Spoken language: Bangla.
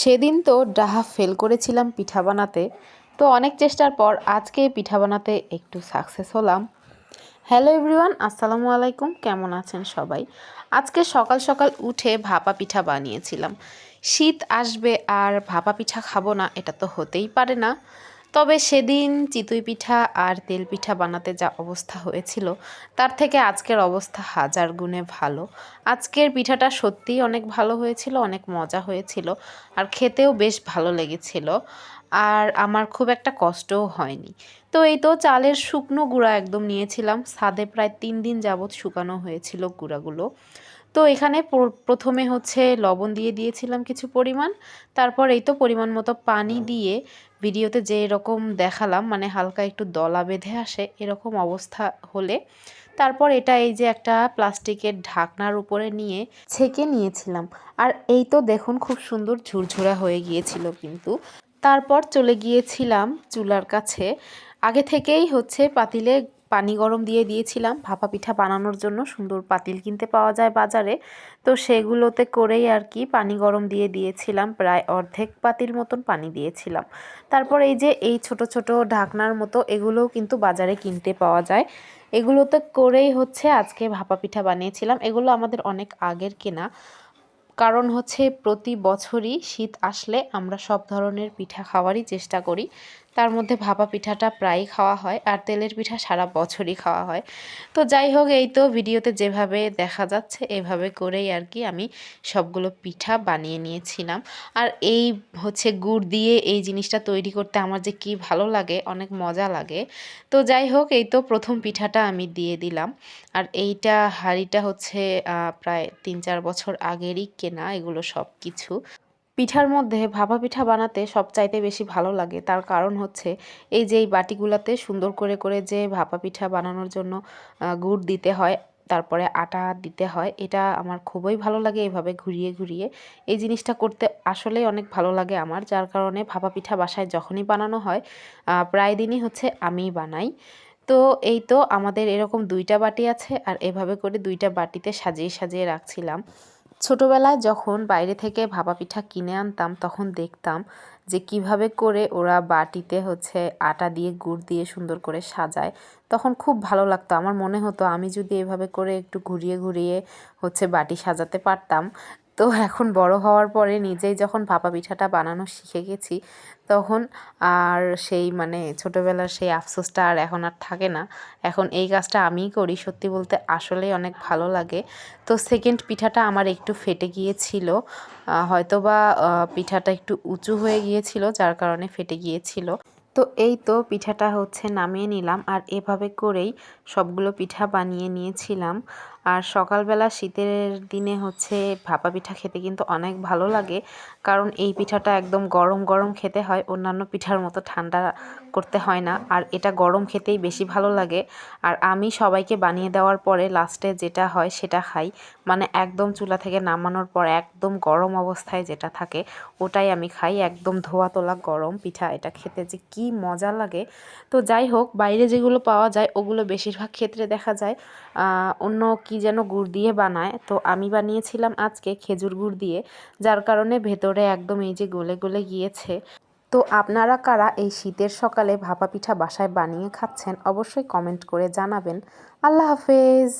সেদিন তো ডাহা ফেল করেছিলাম পিঠা বানাতে, তো অনেক চেষ্টার পর আজকে পিঠা বানাতে একটু সাকসেস হলাম। হ্যালো এভরিওয়ান আসসালামু আলাইকুম, কেমন আছেন সবাই? আজকে সকাল সকাল উঠে ভাপা পিঠা বানিয়েছিলাম। শীত আসবে আর ভাপা পিঠা খাব না, এটা তো হতেই পারে না। তবে সেদিন চিতই পিঠা আর তেল পিঠা বানাতে যা অবস্থা হয়েছিল, তার থেকে আজকের অবস্থা হাজার গুণে ভালো। আজকের পিঠাটা সত্যিই অনেক ভালো হয়েছিল, অনেক মজা হয়েছিল আর খেতেও বেশ ভালো লেগেছিল। আর আমার খুব একটা কষ্টও হয়নি। তো এই তো চালের শুকনো গুঁড়া একদম নিয়েছিলাম। ছাদে প্রায় তিন দিন যাবৎ শুকানো হয়েছিল গুঁড়াগুলো। তো এখানে প্রথমে হচ্ছে লবণ দিয়ে দিয়েছিলাম কিছু পরিমাণ। তারপর এই তো পরিমাণ মতো পানি দিয়ে ভিডিওতে যে এরকম দেখালাম মানে হালকা একটু দলা বেঁধে আসে এরকম অবস্থা হলে। তারপর এটা এই যে একটা প্লাস্টিকের ঢাকনার উপরে নিয়ে ছেঁকে নিয়েছিলাম। আর এই তো দেখুন খুব সুন্দর ঝুরঝুরা হয়ে গিয়েছিল কিন্তু। তারপর চলে গিয়েছিলাম চুলার কাছে। আগে থেকেই হচ্ছে পাতিলে পানি গরম দিয়ে দিয়েছিলাম। ভাপা পিঠা বানানোর জন্য সুন্দর পাতিল কিনতে পাওয়া যায় বাজারে। তো সেগুলোতে করেই আর কি পানি গরম দিয়ে দিয়েছিলাম, প্রায় অর্ধেক পাতিল মতন পানি দিয়েছিলাম। তারপর এই যে এই ছোট ছোট ঢাকনার মতো এগুলোও কিন্তু বাজারে কিনতে পাওয়া যায়। এগুলোতে করেই হচ্ছে আজকে ভাপা পিঠা বানিয়েছিলাম। এগুলো আমাদের অনেক আগের কেনা। কারণ হচ্ছে প্রতি বছরই শীত আসলে আমরা সব ধরনের পিঠা খাওয়ারই চেষ্টা করি। তার মধ্যে ভাপা পিঠাটা প্রায়ই খাওয়া হয় আর তেলের পিঠা সারা বছরই খাওয়া হয়। তো যাই হোক, এই তো ভিডিওতে যেভাবে দেখা যাচ্ছে, এভাবে করেই আর কি আমি সবগুলো পিঠা বানিয়ে নিয়েছিলাম। আর এই হচ্ছে গুড় দিয়ে এই জিনিসটা তৈরি করতে আমার যে কি ভালো লাগে, অনেক মজা লাগে। তো যাই হোক, এই তো প্রথম পিঠাটা আমি দিয়ে দিলাম। আর এইটা হাঁড়িটা হচ্ছে প্রায় তিন চার বছর আগেরই কেনা, এগুলো সব কিছু পিঠার মধ্যে ভাপা পিঠা বানাতে সবচাইতে বেশি ভালো লাগে। তার কারণ হচ্ছে, এই যে এই বাটিগুলোতে সুন্দর করে করে যে ভাপা পিঠা বানানোর জন্য গুড় দিতে হয়, তারপরে আটা দিতে হয়, এটা আমার খুবই ভালো লাগে এভাবে ঘুরিয়ে ঘুরিয়ে। এই জিনিসটা করতে আসলেই অনেক ভালো লাগে আমার, যার কারণে ভাপা পিঠা বাসায় যখনই বানানো হয় প্রায় দিনই হচ্ছে আমিই বানাই। তো এই তো আমাদের এরকম দুইটা বাটি আছে, আর এভাবে করে দুইটা বাটিতে সাজিয়ে সাজিয়ে রাখছিলাম। ছোটোবেলায় যখন বাইরে থেকে ভাপা পিঠা কিনে আনতাম, তখন দেখতাম যে কীভাবে করে ওরা বাটিতে হচ্ছে আটা দিয়ে গুড় দিয়ে সুন্দর করে সাজায়। তখন খুব ভালো লাগতো। আমার মনে হতো আমি যদি এভাবে করে একটু ঘুরিয়ে ঘুরিয়ে হচ্ছে বাটি সাজাতে পারতাম। তো এখন বড় হওয়ার পরে নিজেই যখন ভাপা পিঠাটা বানানো শিখে গেছি তখন আর সেই মানে ছোটোবেলার সেই আফসোসটা আর এখন আর থাকে না। এখন এই কাজটা আমিই করি, সত্যি বলতে আসলেই অনেক ভালো লাগে। তো সেকেন্ড পিঠাটা আমার একটু ফেটে গিয়েছিল। হয়তো বা পিঠাটা একটু উঁচু হয়ে গিয়েছিল, যার কারণে ফেটে গিয়েছিল। তো এই তো পিঠাটা হচ্ছে নামিয়ে নিলাম, আর এভাবে করেই সবগুলো পিঠা বানিয়ে নিয়েছিলাম। আর সকালবেলা শীতের দিনে হচ্ছে ভাপা পিঠা খেতে কিন্তু অনেক ভালো লাগে। কারণ এই পিঠাটা একদম গরম গরম খেতে হয়, অন্যান্য পিঠার মতো ঠান্ডা করতে হয় না। আর এটা গরম খেতেই বেশি ভালো লাগে। আর আমি সবাইকে বানিয়ে দেওয়ার পরে লাস্টে যেটা হয় সেটা খাই। মানে একদম চুলা থেকে নামানোর পর একদম গরম অবস্থায় যেটা থাকে, ওটাই আমি খাই। একদম ধোয়া তোলা গরম পিঠা, এটা খেতে যে কি মজা লাগে। তো যাই হোক, বাইরে যেগুলো পাওয়া যায়, ওগুলো বেশিরভাগ ক্ষেত্রে দেখা যায়। অন্য কি যেন গুড় দিয়ে বানায়। তো আমি বানিয়েছিলাম আজকে খেজুর গুড় দিয়ে, যার কারণে ভেতরে একদম এই যে গলে গলে গিয়েছে। তো আপনারা কারা এই শীতের সকালে ভাপা পিঠা বাসায় বানিয়ে খাচ্ছেন অবশ্যই কমেন্ট করে জানাবেন। আল্লাহ হাফেজ!